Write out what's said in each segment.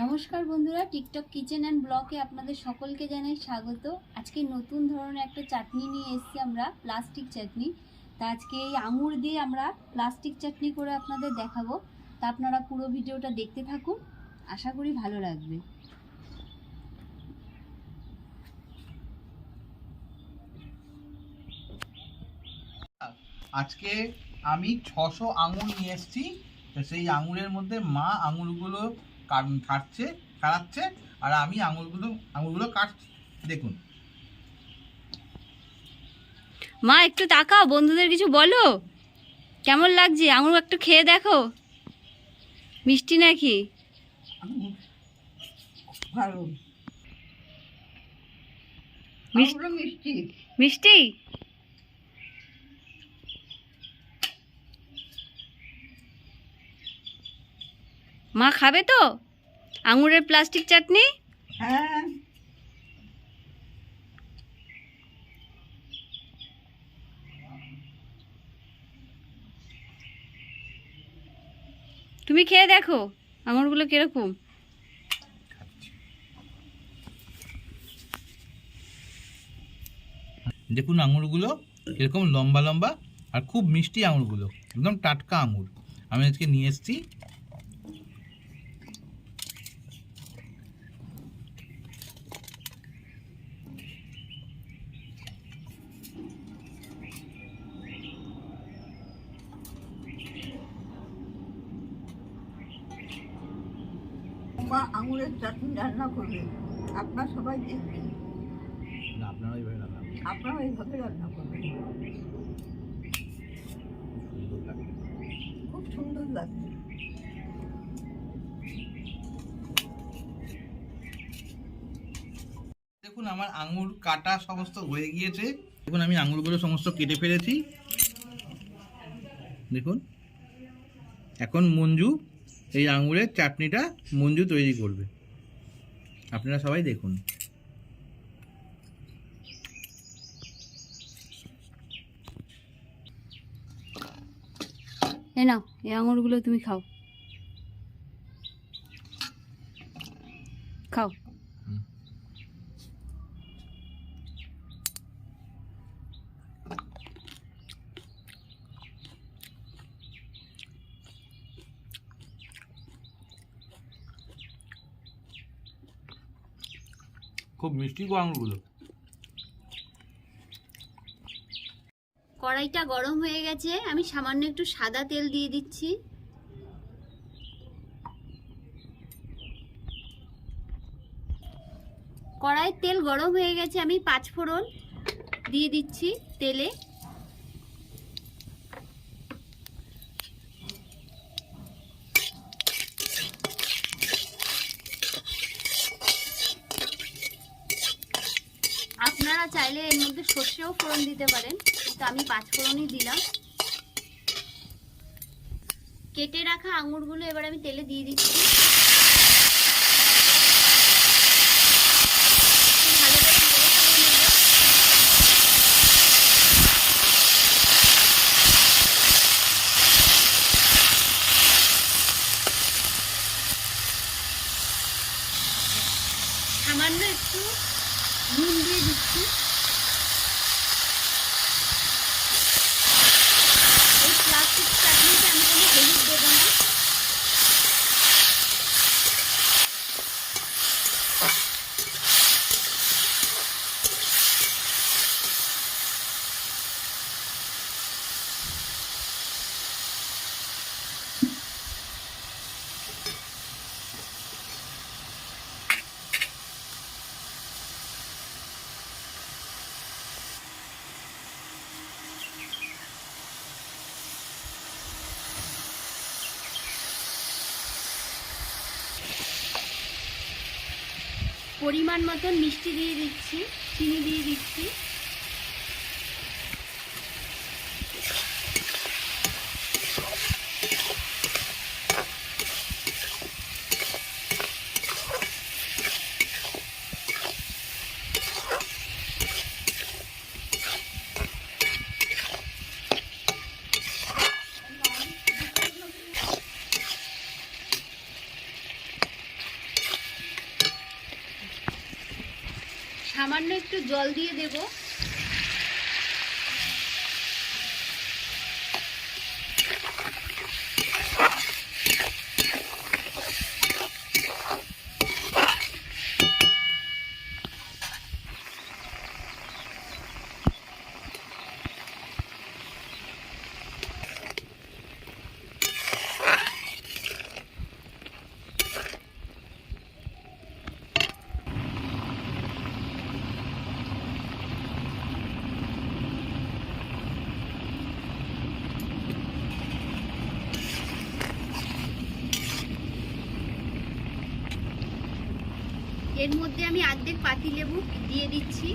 নমস্কার বন্ধুরা, TikTok kitchen and ব্লকে আপনাদের সকলকে জানাই স্বাগত। আজকে নতুন ধরনের একটা চাটনি নিয়ে এসেছি আমরা, প্লাস্টিক চাটনি। তা আজকে এই আঙুর দিয়ে আমরা প্লাস্টিক চাটনি করে আপনাদের দেখাবো। তা আপনারা পুরো ভিডিওটা দেখতে থাকুন, আশা করি ভালো লাগবে। আজকে আমি ছশো আঙুর নিয়ে এসেছি। তো সেই আঙুরের মধ্যে মা আঙুরগুলো কাট- কাটছে কাটাচ্ছে আর আমি আঙুরগুলো আঙুরগুলো কাটছি। দেখুন। মা একটু তাকাও বন্ধুদের কিছু বলো। কেমন লাগছে? আঙুর একটু খেয়ে দেখো। মিষ্টি নাকি? মিষ্টি। মিষ্টি? মা খাবে তো? আঙুরের প্লাস্টিক চাটনি? হ্যাঁ। তুমি খেয়ে দেখো আঙুরগুলো কীরকম। দেখুন আঙুরগুলো এরকম লম্বা লম্বা আর খুব মিষ্টি আঙুরগুলো একদম টাটকা আঙুর। আমি আজকে নিয়ে এসেছি মা আঙুরের চাটনি রান্না করবে। আপনার সবাই দেখবেন। আপনারা এইভাবে রান্না করুন, আপনারা এইভাবে রান্না করবেন। খুব সুন্দর লাগবে দেখুন আমার আঙুর কাটা সমস্ত হয়ে গিয়েছে। দেখুন আমি আঙুরগুলো সমস্ত কেটে ফেলেছি। দেখুন এখন মঞ্জু এই আঙুরের চাটনিটা মঞ্জু তৈরি করবে। আপনারা সবাই দেখুন। এ নাও, এই আঙুরগুলো তুমি খাও। খাও। খুব মিষ্টি গো আঙুরগুলো কড়াইটা গরম হয়ে গেছে, আমি সামান্য একটু সাদা তেল দিয়ে দিচ্ছি। কড়াইয়ের তেল গরম হয়ে গেছে, আমি পাঁচ ফোড়ন দিয়ে দিচ্ছি তেলে। আপনারা চাইলে এর মধ্যে সর্ষেও ফোড়ন দিতে পারেন কিন্তু আমি পাঁচ ফোড়নই দিলাম কেটে রাখা আঙুরগুলো এবার আমি তেলে দিয়ে দিচ্ছি। সামান্য একটু নুন দিয়ে দিচ্ছি এই প্লাস্টিক চাটনিতে আমি কোনো হলুদ দেবো না পরিমাণ মতন মিষ্টি দিয়ে দিচ্ছি চিনি দিয়ে দিচ্ছি। সামান্য একটু জল দিয়ে দেব। এর মধ্যে আমি অর্ধেক পাতি লেবু দিয়ে দিচ্ছি।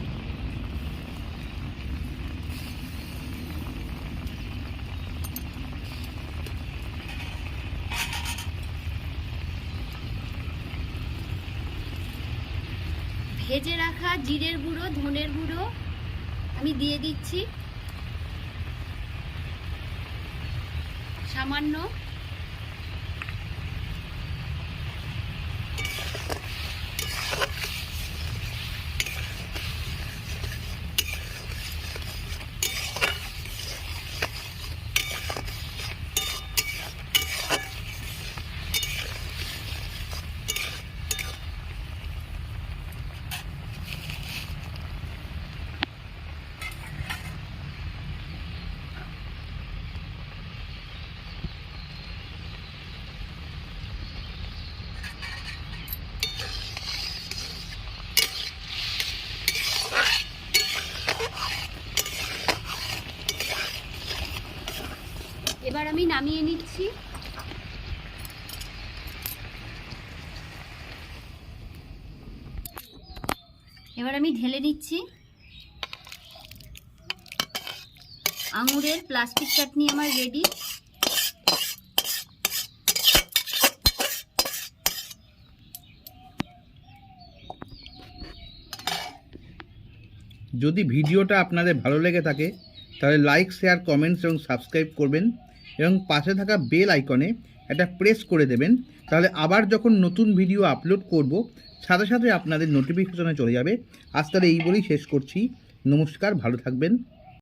ভেজে রাখা জিরের গুঁড়ো, ধনের গুঁড়ো আমি দিয়ে দিচ্ছি। সামান্য এবার আমি নামিয়ে নিচ্ছি। এবার আমি ঢেলে দিচ্ছি। আঙুরের প্লাস্টিক চাটনি আমার রেডি যদি ভিডিওটা আপনাদের ভালো লেগে থাকে, তাহলে লাইক শেয়ার কমেন্টস এবং সাবস্ক্রাইব করবেন। এবং পাশে থাকা বেল আইকনে এটা প্রেস করে দেবেন। তাহলে আবার যখন নতুন ভিডিও আপলোড করব, সাথে সাথে আপনাদের নোটিফিকেশনে চলে যাবে। আজ তাহলে এই বলেই শেষ করছি। নমস্কার, ভালো থাকবেন।